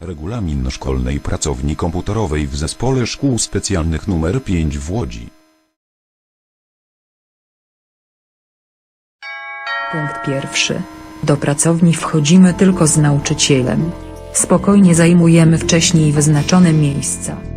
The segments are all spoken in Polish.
Regulamin szkolnej pracowni komputerowej w Zespole Szkół Specjalnych nr 5 w Łodzi. Punkt pierwszy. Do pracowni wchodzimy tylko z nauczycielem. Spokojnie zajmujemy wcześniej wyznaczone miejsca.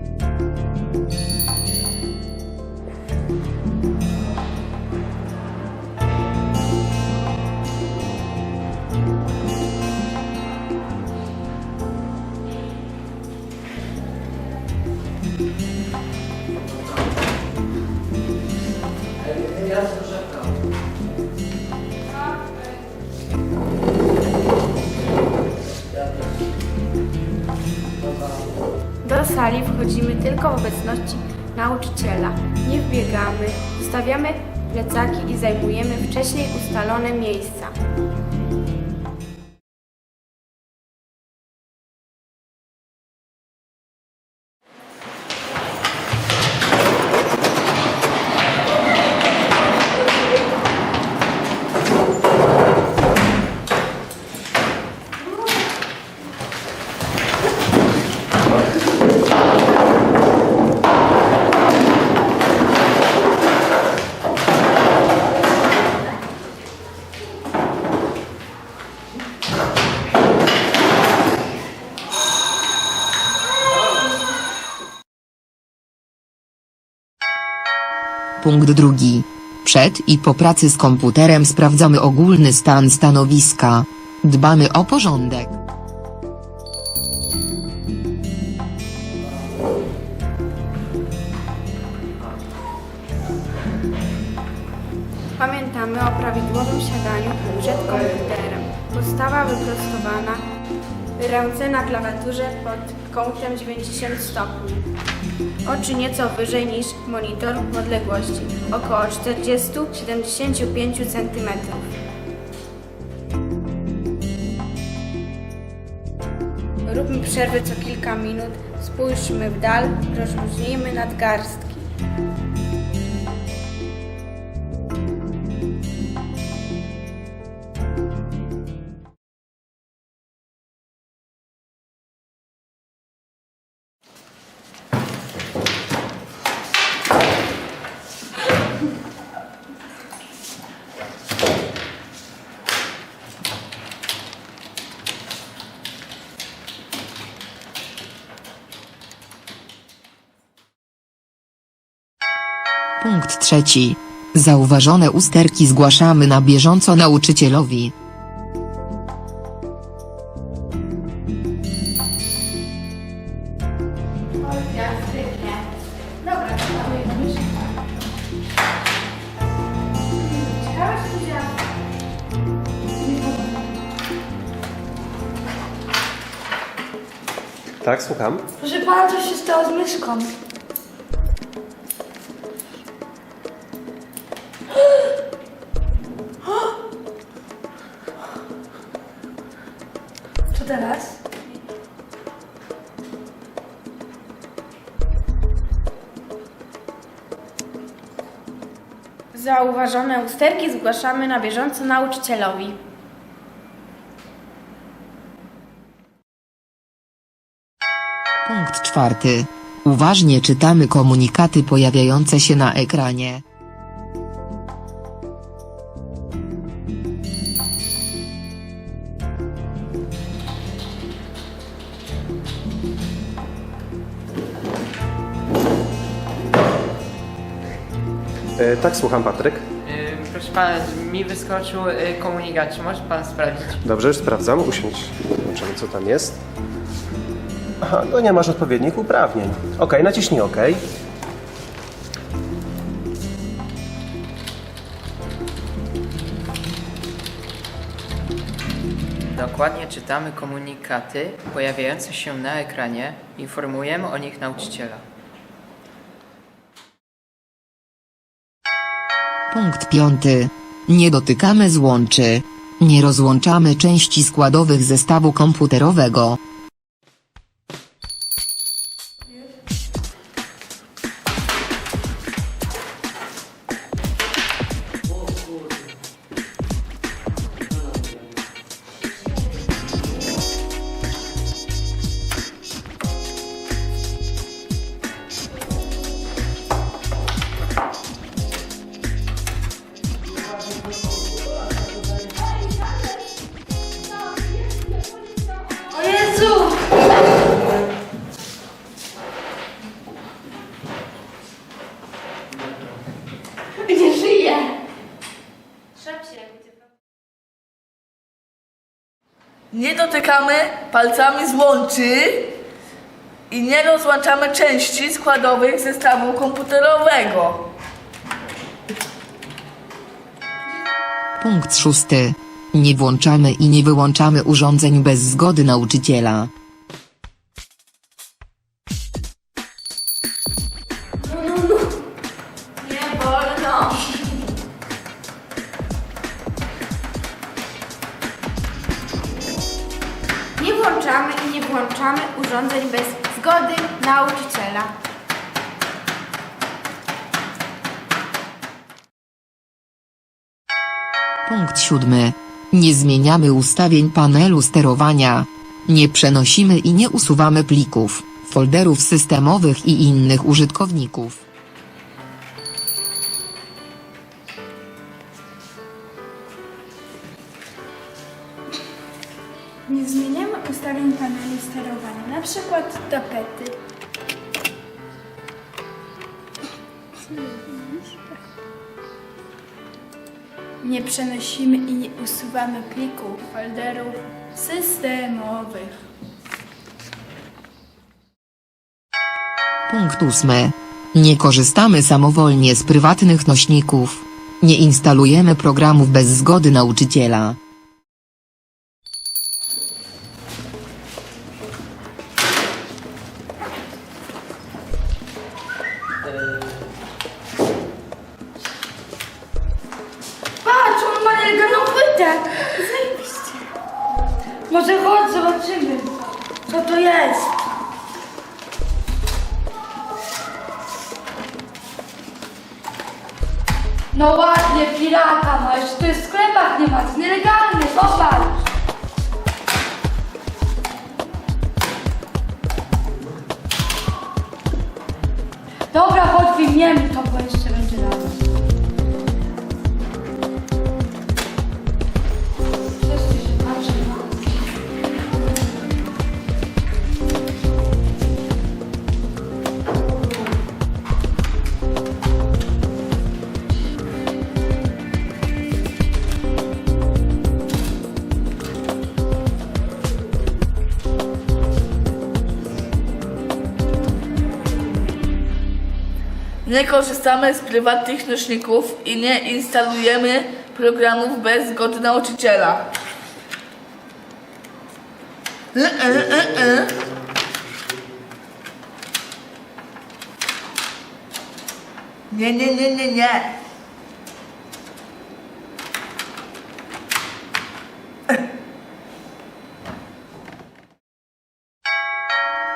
Sali wchodzimy tylko w obecności nauczyciela. Nie wbiegamy, zostawiamy plecaki i zajmujemy wcześniej ustalone miejsca. Punkt drugi. Przed i po pracy z komputerem sprawdzamy ogólny stan stanowiska. Dbamy o porządek. Pamiętamy o prawidłowym siadaniu przed komputerem. Postawa wyprostowana, ręce na klawiaturze pod kątem 90 stopni. Oczy nieco wyżej niż monitor w odległości około 40-75 cm. Róbmy przerwy co kilka minut, spójrzmy w dal, rozluźnijmy nadgarstki. Punkt trzeci. Zauważone usterki zgłaszamy na bieżąco nauczycielowi. Tak, słucham. Proszę pana, co się stało z myszką? Zauważone usterki zgłaszamy na bieżąco nauczycielowi. Punkt czwarty. Uważnie czytamy komunikaty pojawiające się na ekranie. E, tak, słucham, Patryk. Y, Proszę pana, mi wyskoczył y, komunikat, czy może pan sprawdzić? Dobrze, już sprawdzam. Usiądź. Zobaczymy, co tam jest. Aha, no nie masz odpowiednich uprawnień. Ok, naciśnij OK. Dokładnie czytamy komunikaty pojawiające się na ekranie, informujemy o nich nauczyciela. Punkt piąty. Nie dotykamy złączy. Nie rozłączamy części składowych zestawu komputerowego. Nie dotykamy palcami złączy i nie rozłączamy części składowych zestawu komputerowego. Punkt szósty. Nie włączamy i nie wyłączamy urządzeń bez zgody nauczyciela. Urządzeń bez zgody nauczyciela. Punkt siódmy. Nie zmieniamy ustawień panelu sterowania. Nie przenosimy i nie usuwamy plików, folderów systemowych i innych użytkowników. Nie zmieniamy ustawień paneli sterowania, na przykład tapety. Nie przenosimy i nie usuwamy plików, folderów systemowych. Punkt ósmy. Nie korzystamy samowolnie z prywatnych nośników. Nie instalujemy programów bez zgody nauczyciela. Może chodź, zobaczymy, co to jest. No ładnie, pirata, no jeszcze to jest w sklepach nie ma, to jest nielegalny, popatrz. Dobra, chodź, wyjmiemy to, bo jeszcze będzie razem. Nie korzystamy z prywatnych nośników i nie instalujemy programów bez zgody nauczyciela. E, e, e, e. Nie, nie, nie, nie, nie.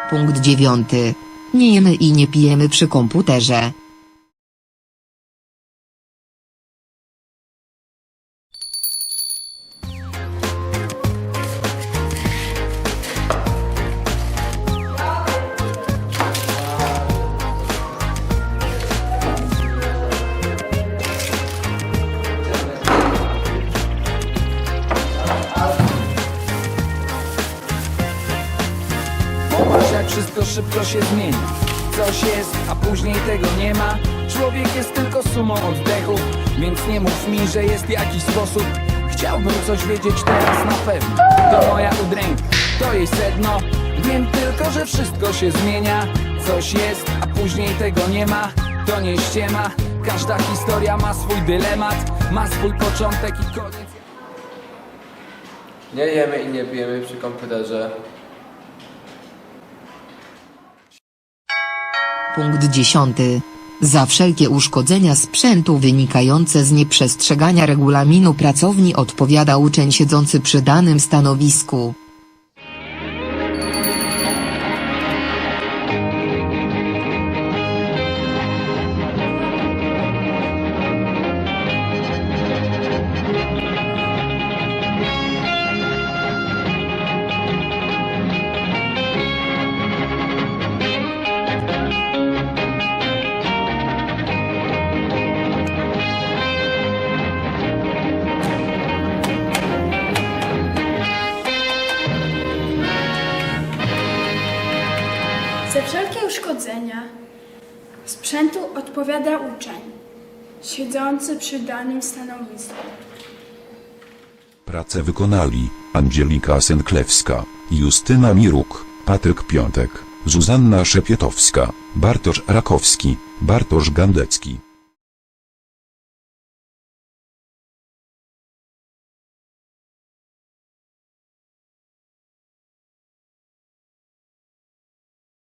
Punkt dziewiąty. Nie jemy i nie pijemy przy komputerze. A później tego nie ma. Człowiek jest tylko sumą oddechów Więc nie mów mi, że jest jakiś sposób. Chciałbym coś wiedzieć teraz na pewno. To moja udręka, to jej sedno. Wiem tylko, że wszystko się zmienia. Coś jest, a później tego nie ma. To nie ściema. Każda historia ma swój dylemat. Ma swój początek i koniec. Nie jemy i nie pijemy przy komputerze. Punkt dziesiąty. Za wszelkie uszkodzenia sprzętu wynikające z nieprzestrzegania regulaminu pracowni odpowiada uczeń siedzący przy danym stanowisku. Uszkodzenia sprzętu odpowiada uczeń, siedzący przy danym stanowisku. Pracę wykonali Angelika Sęklewska, Justyna Miruk, Patryk Piątek, Zuzanna Szepietowska, Bartosz Rakowski, Bartosz Gandecki.